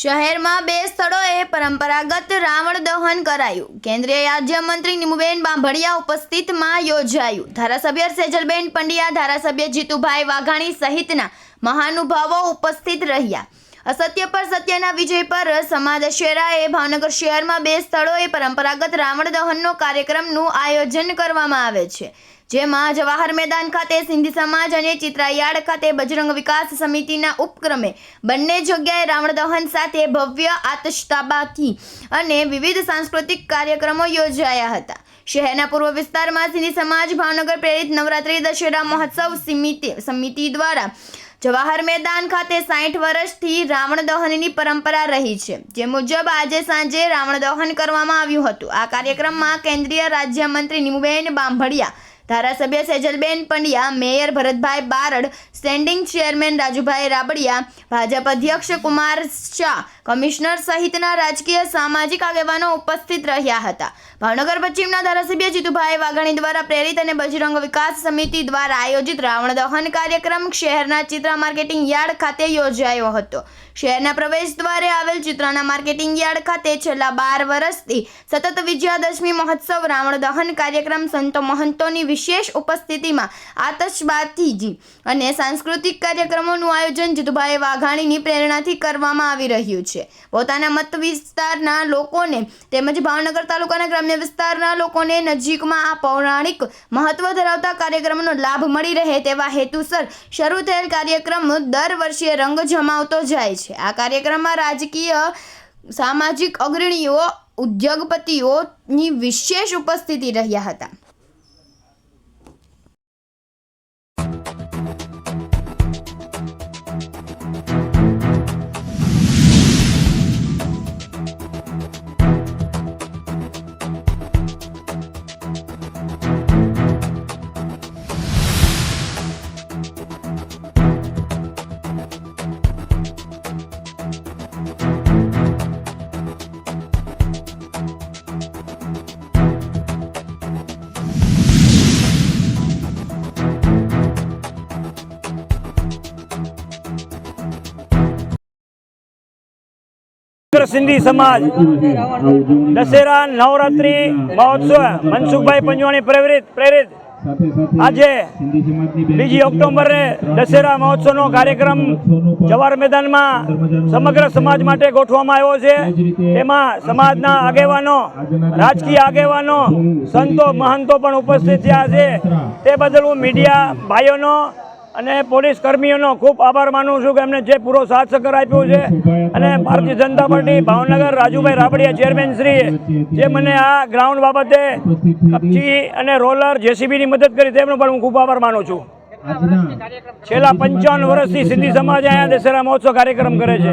શહેરમાં બે સ્થળોએ પરંપરાગત રાવણ દહન કરાયું. કેન્દ્રીય રાજ્યમંત્રી નીમુબેન બાંભડિયા ઉપસ્થિતમાં યોજાયું. ધારાસભ્ય સેજલબેન પંડ્યા, ધારાસભ્ય જીતુભાઈ વાઘાણી સહિતના મહાનુભાવો ઉપસ્થિત રહ્યા. અસત્ય પર સત્યના વિજય પર સમાજ શેરાએ ભાવનગર શહેરમાં બે સ્થળોએ પરંપરાગત રાવણ દહનનો કાર્યક્રમનું આયોજન કરવામાં આવે છે. જેમાં જવાહર મેદાન ખાતે સિંધી સમાજ અને ચિત્રાયાડ ખાતે બજરંગ વિકાસ સમિતિના ઉપક્રમે બંને જગ્યાએ રાવણ દહન સાથે ભવ્ય આતશબાજી અને વિવિધ સાંસ્કૃતિક કાર્યક્રમો યોજાયા હતા. શહેરના પૂર્વ વિસ્તારમાં સિંધી સમાજ ભાવનગર પ્રેરિત નવરાત્રી દશેરા મહોત્સવ સમિતિ સમિતિ દ્વારા જવાહર મેદાન ખાતે સાઠ વર્ષથી રાવણ દહનની પરંપરા રહી છે. જે મુજબ આજે સાંજે રાવણ દહન કરવામાં આવ્યું હતું. આ કાર્યક્રમમાં કેન્દ્રીય રાજ્યમંત્રી નીમુબેન બાંભડિયા ધારાસભ્ય Sejalben Pandya, mayor Bharatbhai Barad standing chairman Rajubhai Rabadiya, Bhajap અધ્યક્ષ કુમાર શાહ, કમિશનર સહિતના રાજકીય સામાજિક આગેવાનો ઉપસ્થિત રહ્યા હતા. ભાવનગર પશ્ચિમના ધારાસભ્ય જીતુભાઈ વાઘાણી દ્વારા પ્રેરિત અને બજરંગ વિકાસ સમિતિ દ્વારા આયોજિત રાવણ દહન કાર્યક્રમ શહેરના ચિત્રા માર્કેટિંગ યાર્ડ ખાતે યોજાયો હતો. શહેરના પ્રવેશ દ્વારે આવેલ ચિત્રાના માર્કેટિંગ યાર્ડ ખાતે છેલ્લા બાર વર્ષથી સતત વિજયાદશમી મહોત્સવ રાવણ દહન કાર્યક્રમ સંતો મહંતોની વિશેષ ઉપસ્થિતિમાં આતશબાજીજી અને સાંસ્કૃતિક કાર્યક્રમોનું આયોજન જીતુભાઈ વાઘાણીની પ્રેરણાથી કરવામાં આવી રહ્યું છે. પોતાના મત વિસ્તારના લોકોને તેમજ ભાવનગર તાલુકાના ગ્રામ્ય વિસ્તારના લોકોને નજીકમાં આ પૌરાણિક મહત્વ ધરાવતા કાર્યક્રમનો લાભ મળી રહે તેવા હેતુસર શરૂ થયેલ કાર્યક્રમ દર વર્ષે રંગ જમાવતો જાય છે. આ કાર્યક્રમમાં રાજકીય, સામાજિક અગ્રણીઓ, ઉદ્યોગપતિઓની વિશેષ ઉપસ્થિતિ રહ્યા હતા. સિંધી સમાજ. દશેરા નવરાત્રી મહોત્સવ. મનસુખભાઈ પંજવાણી પ્રેરિત પ્રેરિત. આજે બીજી ઓક્ટોબરે દશેરા મહોત્સવનો કાર્યક્રમ જવાર મેદાનમાં સમગ્ર સમાજ માટે ગોઠવવામાં આવ્યો છે. તેમાં સમાજના આગેવાનો, રાજકીય આગેવાનો, સંતો, મહંતો પણ ઉપસ્થિત થયા છે. તે બદલ હું મીડિયા ભાઈઓનો અને પોલીસ કર્મીઓનો ખૂબ આભાર માનું છું કે એમને જે પૂરો સાથ સહકાર આપ્યો છે. અને ભારતીય જનતા પાર્ટી ભાવનગર રાજુભાઈ રાબડિયા ચેરમેન શ્રીએ જે મને આ ગ્રાઉન્ડ બાબતે કપચી અને રોલર જેસીબીની મદદ કરી તેમનો પણ હું ખૂબ આભાર માનું છું. છેલ્લા પંચાવન વર્ષથી સિંધી સમાજ અહીંયા દશેરા મહોત્સવ કાર્યક્રમ કરે છે.